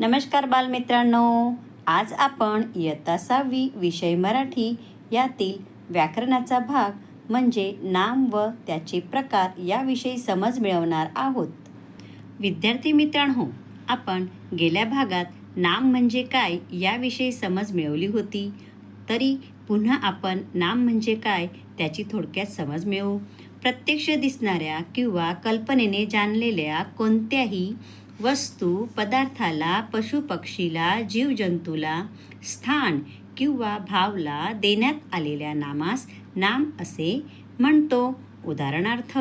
नमस्कार बालमित्रांनो. आज आपण इयत्ता सहावी विषय मराठी यातील व्याकरणाचा भाग म्हणजे नाम व त्याचे प्रकार याविषयी समज मिळवणार आहोत. विद्यार्थी मित्रांनो आपण गेल्या भागात नाम म्हणजे काय याविषयी समज मिळवली होती. तरी पुन्हा आपण नाम म्हणजे काय त्याची थोडक्यात समज मिळवू. प्रत्यक्ष दिसणाऱ्या किंवा कल्पनेने जाणलेल्या कोणत्याही वस्तू पदार्थाला पशुपक्षीला जीवजंतूला स्थान किंवा भावला देण्यात आलेल्या नामास नाम असे म्हणतो. उदाहरणार्थ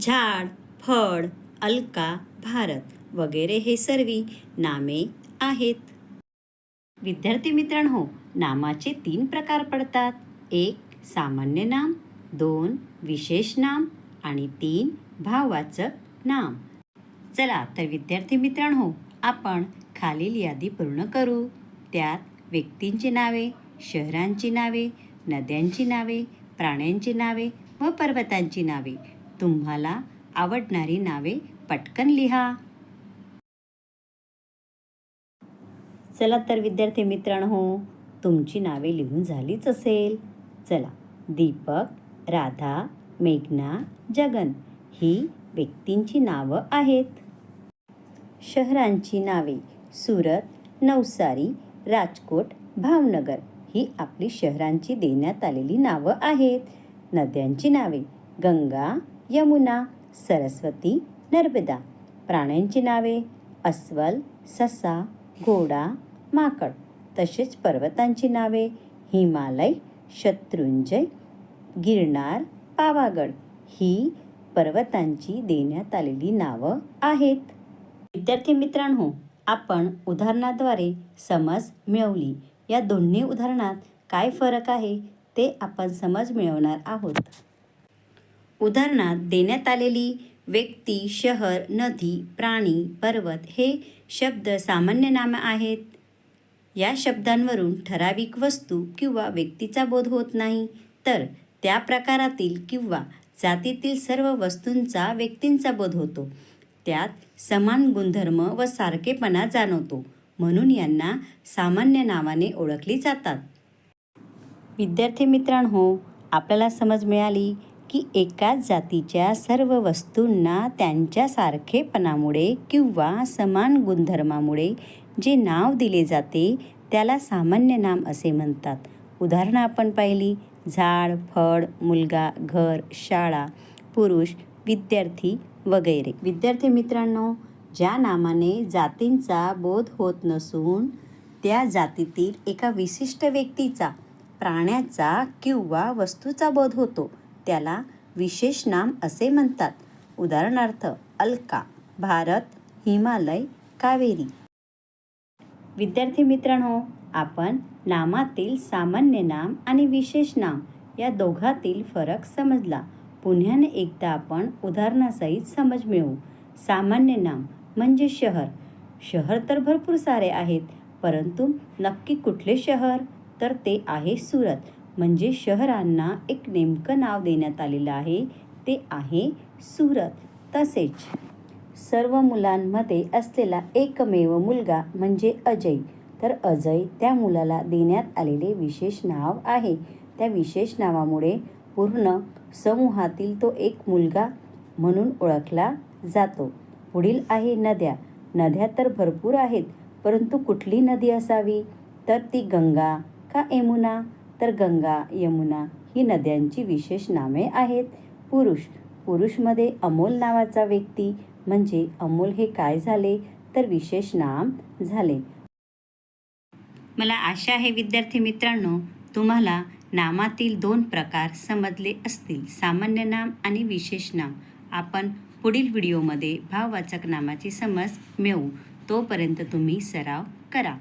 झाड फळ अलका भारत वगैरे हे सर्वी नामे आहेत. विद्यार्थी मित्रांनो नामाचे तीन प्रकार पडतात. एक सामान्य नाम. दोन विशेष नाम. आणि तीन भाववाचक नाम. चला तर विद्यार्थी मित्रांनो आपण खालील यादी पूर्ण करू. त्यात व्यक्तींची नावे शहरांची नावे नद्यांची नावे प्राण्यांची नावे व पर्वतांची नावे. तुम्हाला आवडणारी नावे पटकन लिहा. चला तर विद्यार्थी मित्रांनो तुमची नावे लिहून झालीच असेल. चला दीपक राधा मेघना जगन ही व्यक्तींची नावं आहेत. शहरांची नावे सुरत नवसारी राजकोट भावनगर ही आपली शहरांची देण्यात आलेली नावं आहेत. नद्यांची नावे गंगा यमुना सरस्वती नर्मदा. प्राण्यांची नावे अस्वल ससा घोडा माकड. तसेच पर्वतांची नावे हिमालय शत्रुंजय गिरनार पावागड. ही पर्वतांची देण्यात आलेली नावं आहेत. विद्यार्थी मित्रांनो आपण उदाहरणाद्वारे समज मिळवली. या दोन्ही उदाहरणात काय फरक आहे ते आपण समज मिळवणार आहोत. उदाहरणात देण्यात आलेली व्यक्ती शहर नदी प्राणी पर्वत हे शब्द सामान्य नाम आहेत. या शब्दांवरून ठराविक वस्तू किंवा व्यक्तीचा बोध होत नाही. तर त्या प्रकारातील किंवा जातीतील सर्व वस्तूंचा व्यक्तींचा बोध होतो. त्यात समान गुणधर्म व सारखेपणा जाणवतो म्हणून यांना सामान्य नावाने ओळखली जातात. विद्यार्थी मित्रांनो आपल्याला समज मिळाली की एकाच जातीच्या सर्व वस्तूंना त्यांच्या सारखेपणामुळे किंवा समान गुणधर्मामुळे जे नाव दिले जाते त्याला सामान्य नाम असे म्हणतात. उदाहरणं आपण पाहिली. झाड फळ मुलगा घर शाळा पुरुष विद्यार्थी वगैरे. विद्यार्थी मित्रांनो ज्या नामाने जातींचा बोध होत नसून त्या जातीतील एका विशिष्ट व्यक्तीचा प्राण्याचा किंवा वस्तूचा बोध होतो त्याला विशेष नाम असे म्हणतात. उदाहरणार्थ अलका भारत हिमालय कावेरी. विद्यार्थी मित्रांनो आपण नामातील सामान्य नाम आणि विशेष नाम या दोघातील फरक समजला. पुन्हाने एकदा आपण उदाहरणासहित समज मिळवू. सामान्य नाम म्हणजे शहर. शहर तर भरपूर सारे आहेत परंतु नक्की कुठले शहर? तर ते आहे सुरत. म्हणजे शहरांना एक नेमकं नाव देण्यात आलेलं आहे ते आहे सुरत. तसेच सर्व मुलांमध्ये असलेला एकमेव मुलगा म्हणजे अजय. तर अजय त्या मुलाला देण्यात आलेले विशेष नाव आहे. त्या विशेष नावामुळे पूर्ण समूहातील तो एक मुलगा म्हणून ओळखला जातो. पुढील आहे नद्या. नद्या तर भरपूर आहेत परंतु कुठली नदी असावी? तर ती गंगा का यमुना? तर गंगा यमुना ही नद्यांची विशेष नामे आहेत. पुरुष. पुरुषमध्ये अमोल नावाचा व्यक्ती म्हणजे अमोल हे काय झाले? तर विशेष नाम झाले. मला आशा आहे विद्यार्थी मित्रांनो तुम्हाला नामातील दोन प्रकार समजले असतील. सामान्य नाम आणि विशेष नाम. आपण पुढील व्हिडिओमध्ये भाववाचक नामाची समज मिळवू. तोपर्यंत तुम्ही सराव करा.